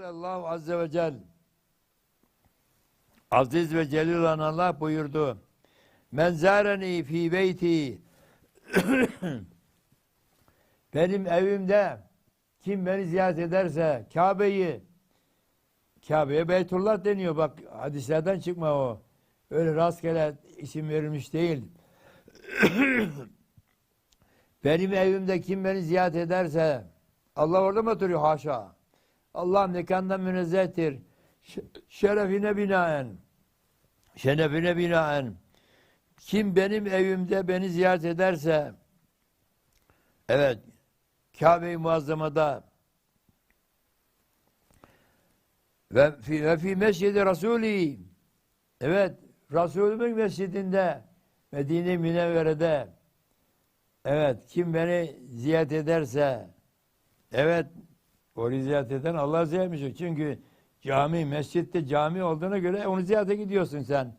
Allahu Azze ve Celle Aziz ve Celil olan Allah buyurdu. Men zareni fi beyti Benim evimde kim beni ziyaret ederse Kabe'yi Kabe'ye Beytullah deniyor bak hadislerden çıkma o. Öyle rastgele isim verilmiş değil. Benim evimde kim beni ziyaret ederse Allah orada mı oturuyor? Haşa. Allah mekandan münezzehtir. Şerefine binaen. Şerefine binaen. Kim benim evimde beni ziyaret ederse evet Kabe-i Muazzama'da ve fi, ve fi mescidi Rasuli evet Resulümün mescidinde Medine-i Münevvere'de evet kim beni ziyaret ederse evet orayı ziyaret eden Allah ziyaretmiş. Çünkü cami, mescitte cami olduğuna göre onu ziyarete gidiyorsun sen.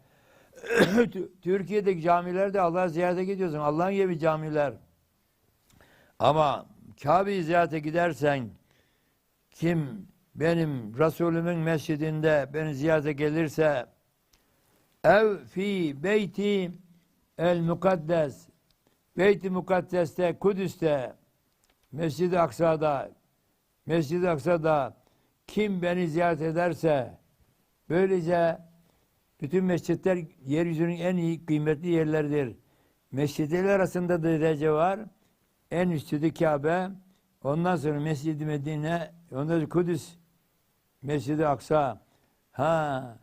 Türkiye'deki camilerde Allah ziyarete gidiyorsun. Allah'ın gibi camiler. Ama Kabe'yi ziyarete gidersen kim benim Resulümün mescidinde beni ziyarete gelirse ev fi beyti el mukaddes beyti mukaddeste Kudüs'te Mescid-i Aksa'da Mescid-i Aksa'da kim beni ziyaret ederse böylece bütün mescitler yeryüzünün en iyi kıymetli yerleridir. Mescitler arasında da derece var. En üstü de Kabe. Ondan sonra Mescid-i Medine, ondan sonra Kudüs, Mescid-i Aksa. Ha,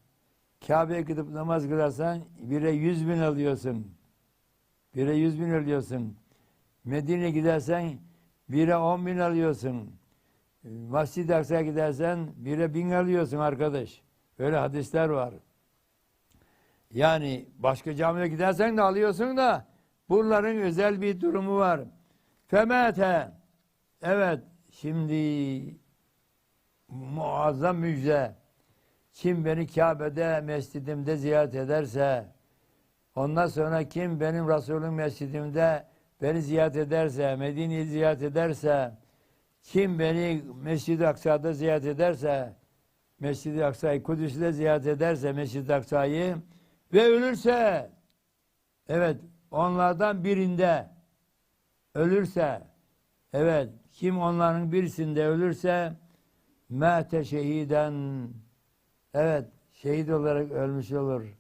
Kabe'ye gidip namaz kılarsan bire yüz bin alıyorsun. Bire yüz bin alıyorsun. Medine'ye gidersen bire on bin alıyorsun. Mescid-i Aksa'ya gidersen bire bin alıyorsun arkadaş. Böyle hadisler var. Yani başka camiye gidersen de alıyorsun da bunların özel bir durumu var. Femete evet şimdi muazzam müjde kim beni Kabe'de mescidimde ziyaret ederse ondan sonra kim benim Resulüm mescidimde beni ziyaret ederse Medine'yi ziyaret ederse kim beni Mescid-i Aksa'da ziyaret ederse Mescid-i Aksa'yı Kudüs'te ziyaret ederse Mescid-i Aksa'yı ve ölürse evet onlardan birinde ölürse evet kim onların birisinde ölürse mâte şehiden evet şehit olarak ölmüş olur.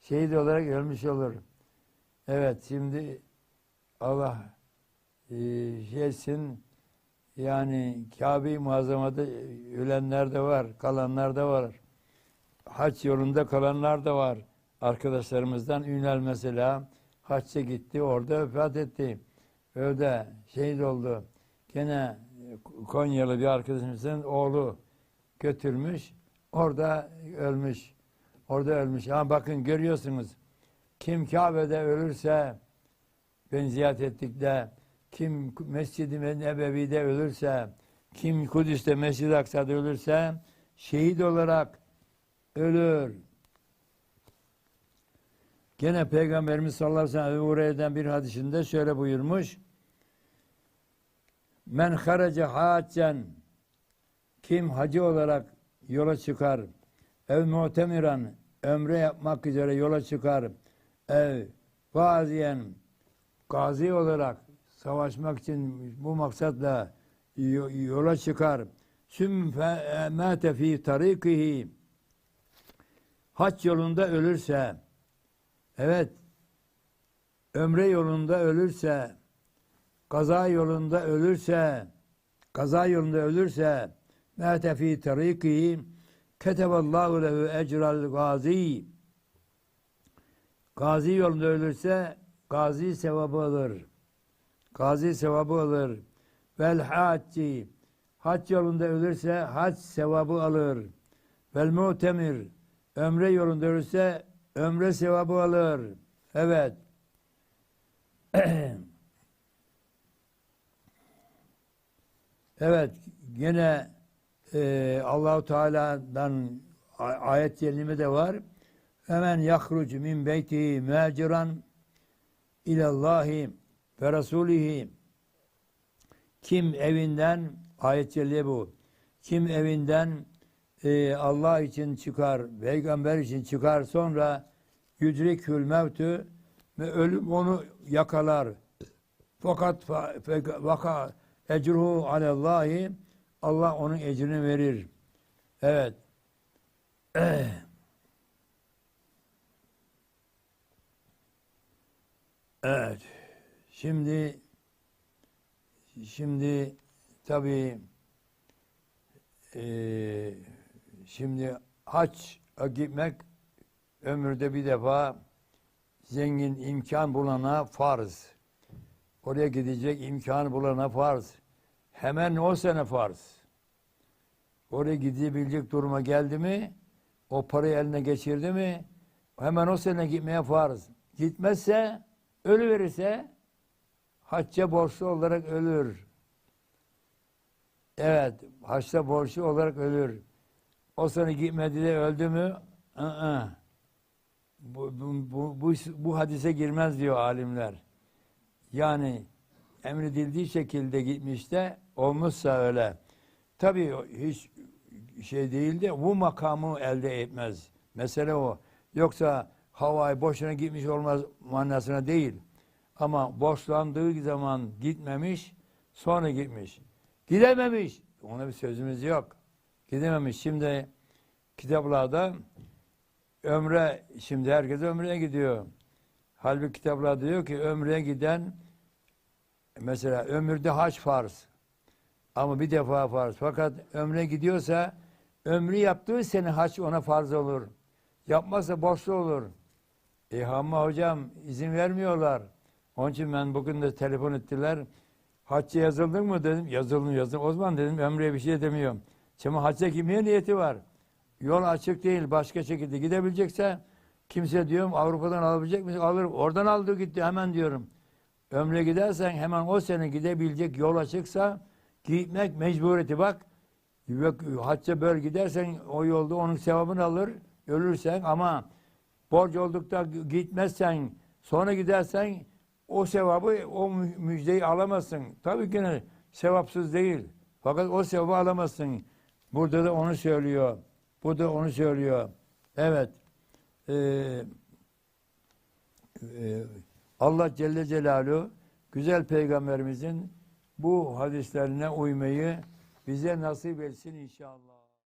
Şehit olarak ölmüş olur. Evet şimdi Allah e, şeysin yani Kabe-i Muazzama'da ölenler de var, kalanlar da var. Haç yolunda kalanlar da var. Arkadaşlarımızdan Ünal mesela hacca gitti, orada vefat etti. Öyle şehit oldu. Gene Konyalı bir arkadaşımızın oğlu götürmüş, orada ölmüş. Orada ölmüş. Ama bakın görüyorsunuz. Kim Kabe'de ölürse ben ziyaret ettik de kim Mescid-i Nebevi'de ölürse, kim Kudüs'te Mescid-i Aksa'da ölürse şehit olarak ölür. Gene Peygamberimiz sallallahu aleyhi ve sellem bir hadisinde şöyle buyurmuş. Men harace haccen kim hacı olarak yola çıkar ev muhtemiran ömre yapmak üzere yola çıkar ev gaziyen gazi olarak savaşmak için bu maksatla yola çıkar. Süm mâte fî tarikihi hac yolunda ölürse evet ömre yolunda ölürse kaza yolunda ölürse kaza yolunda ölürse mâte fî tarikihi keteballahu lehu ecral gazi gazi yolunda ölürse gazi sevabı alır. Gazi sevabı alır. Vel hacci hac yolunda ölürse hac sevabı alır. Vel mutemir ömre yolunda ölürse ömre sevabı alır. Evet. evet gene e, Allahu Teala'dan ayet yerimi de var. Hemen yahrucu min beyti maciran ilallahi ve rasulihi kim evinden ayet bu. kim evinden e, Allah için çıkar, peygamber için çıkar sonra yüdrikül mevtü ve ölüm onu yakalar. Fakat vaka ecruhu alallahi Allah onun ecrini verir. Evet. Evet. Şimdi şimdi tabii eee, şimdi haç gitmek ömürde bir defa zengin imkan bulana farz. Oraya gidecek imkan bulana farz. Hemen o sene farz. Oraya gidebilecek duruma geldi mi, o parayı eline geçirdi mi, hemen o sene gitmeye farz. Gitmezse, ölü verirse, hacca borçlu olarak ölür. Evet, haçta borçlu olarak ölür. O sene gitmedi de öldü mü, ı-ı. bu, bu, bu, bu, bu hadise girmez diyor alimler. Yani emredildiği şekilde gitmiş de olmuşsa öyle. Tabii o hiç şey değil de bu makamı elde etmez. Mesele o. Yoksa havai boşuna gitmiş olmaz manasına değil. Ama borçlandığı zaman gitmemiş, sonra gitmiş. Gidememiş. Ona bir sözümüz yok. Gidememiş. Şimdi kitaplarda ömre, şimdi herkes ömreye gidiyor. Halbuki kitaplar diyor ki ömreye giden mesela ömürde haç farz. Ama bir defa farz. Fakat ömre gidiyorsa ömrü yaptığı sene haç ona farz olur. Yapmazsa borçlu olur. E ama hocam izin vermiyorlar. Onun için ben bugün de telefon ettiler. Hacca yazıldın mı dedim. Yazıldım yazıldım. O zaman dedim ömreye bir şey demiyorum. Şimdi hacca kimliğe niyeti var. Yol açık değil. Başka şekilde gidebilecekse kimse diyorum Avrupa'dan alabilecek misin? Alırım. Oradan aldı gitti hemen diyorum. Ömre gidersen hemen o sene gidebilecek yol açıksa gitmek mecburiyeti bak. Yok, Hacca böyle gidersen o yolda onun sevabını alır. Ölürsen ama borç oldukta gitmezsen sonra gidersen o sevabı o mü- müjdeyi alamazsın. Tabii ki sevapsız değil. Fakat o sevabı alamazsın. Burada da onu söylüyor. Bu da onu söylüyor. Evet. Ee, e, Allah Celle Celaluhu güzel peygamberimizin bu hadislerine uymayı bize nasip etsin inşallah.